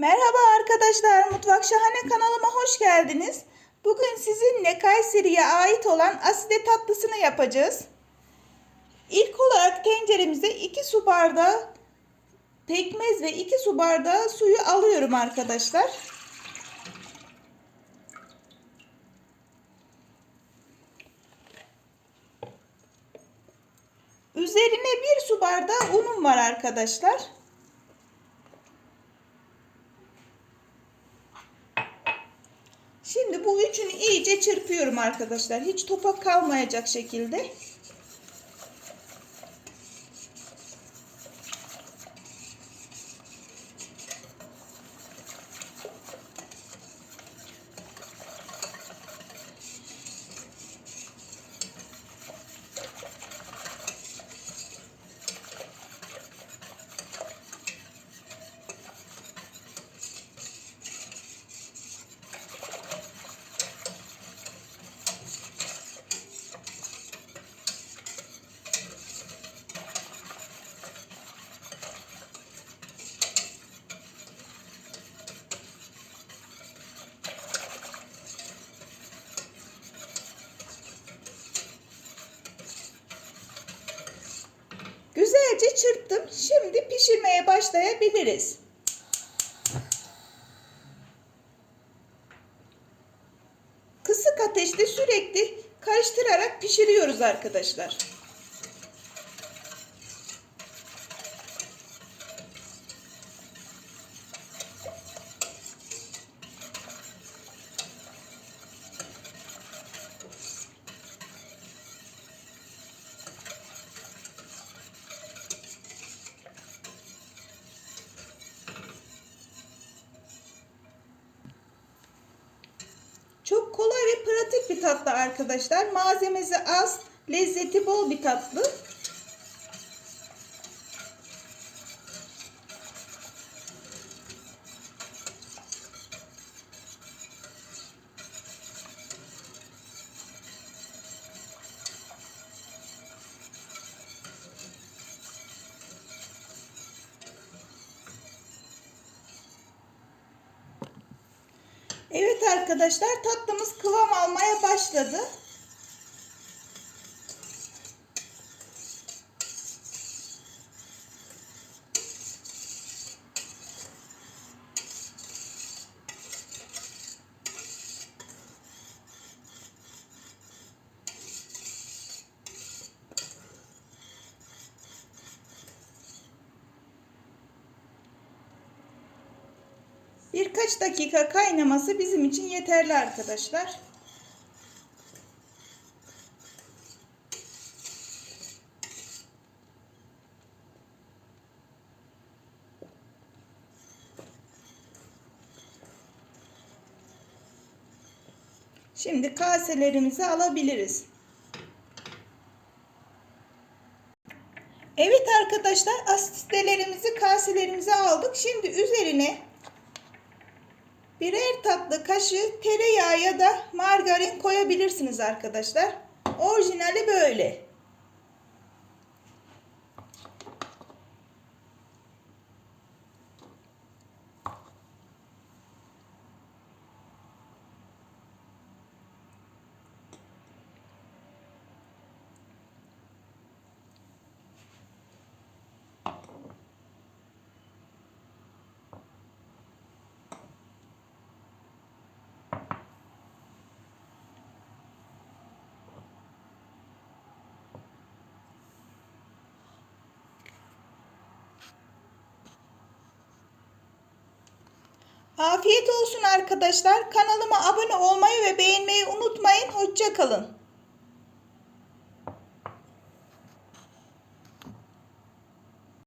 Merhaba arkadaşlar, Mutfak Şahane kanalıma hoş geldiniz. Bugün sizinle Kayseri'ye ait olan aside tatlısını yapacağız. İlk olarak tenceremize 2 su bardağı pekmez ve 2 su bardağı suyu alıyorum arkadaşlar. Üzerine 1 su bardağı unum var arkadaşlar. Şimdi bu üçünü iyice çırpıyorum arkadaşlar. Hiç topak kalmayacak şekilde. Güzelce çırptım. Şimdi pişirmeye başlayabiliriz. Kısık ateşte sürekli karıştırarak pişiriyoruz arkadaşlar. Tatlı arkadaşlar. Malzemesi az, lezzeti bol bir tatlı. Evet arkadaşlar tatlımız kıvam almaya başladı. Birkaç dakika kaynaması bizim için yeterli arkadaşlar. Şimdi kaselerimizi alabiliriz. Evet arkadaşlar asistelerimizi kaselerimize aldık. Şimdi üzerine birer tatlı kaşığı tereyağı ya da margarin koyabilirsiniz arkadaşlar. Orijinali böyle. Afiyet olsun arkadaşlar. Kanalıma abone olmayı ve beğenmeyi unutmayın. Hoşça kalın.